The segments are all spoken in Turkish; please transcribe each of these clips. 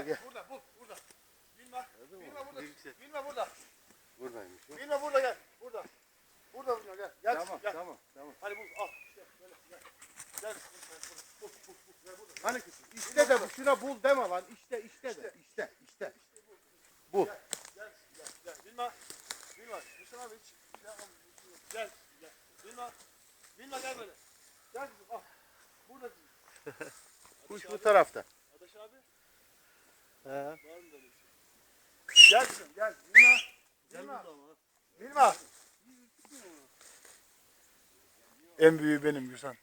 Al gel. gel. Burada, bu, burada. Bilme, bilme burada. Bilme burada. Buradaymış o. Bilme burada gel. Burada. Burada burada gel. Gel, Tamam gel. tamam tamam. Hadi bu, al. İşte gel. Gel. Bu, bu, bu, bu, gel burada. Hani kızım işte de şuna bul deme lan. İşte işte de. İşte işte. Bu. Gel, gel, gel, gel. Bilme, bilme. Mustafa abi hiç. Gel, gel, gel. Bilme, bilme gel böyle. Gel kızım, al. Burada. Kuş bu tarafta. He. Var mı böyle bir şey? Gel kızım gel. Bilme. Bilme. Bilme. En büyüğü benim Gülsan.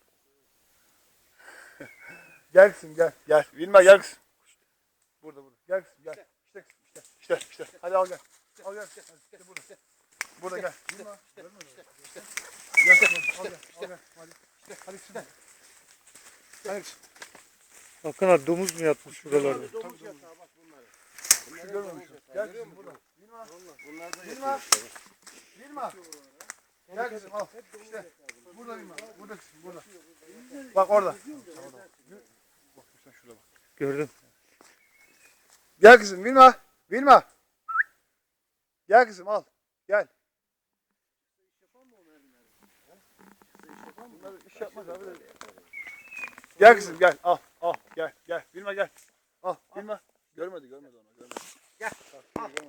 gel kızım gel. Gel. Bilme gel kızım. Burada burada. Gel kızım gel. İşte kızım işte. İşte işte. Hadi al gel. Al gel. Hadi, işte burada. Burada gel. Bilme. Görmüyor musun? Gel kızım. Al gel. Al gel. Hadi. Hadi kızım. Hadi kızım. Hakan abi domuz mu yatmış şuralarda? Domuz yatağı bak bunları. Bunlar Şu hep görmüyor domuz musun? yatağı, Gel kızım burada. Bilme. Bunlar da. Gel kızım al. İşte. Burada bilme. Burada kızım burada. Bak orada. Bak sen şurada bak. Gördüm. Gel kızım bilme. Bilme. Gel kızım al. Gel. Bunlar iş yapmaz abi. Gel kızım gel al al gel. Al bilme. Görmedi görmedi onu görmedi. Gel. Görmedi.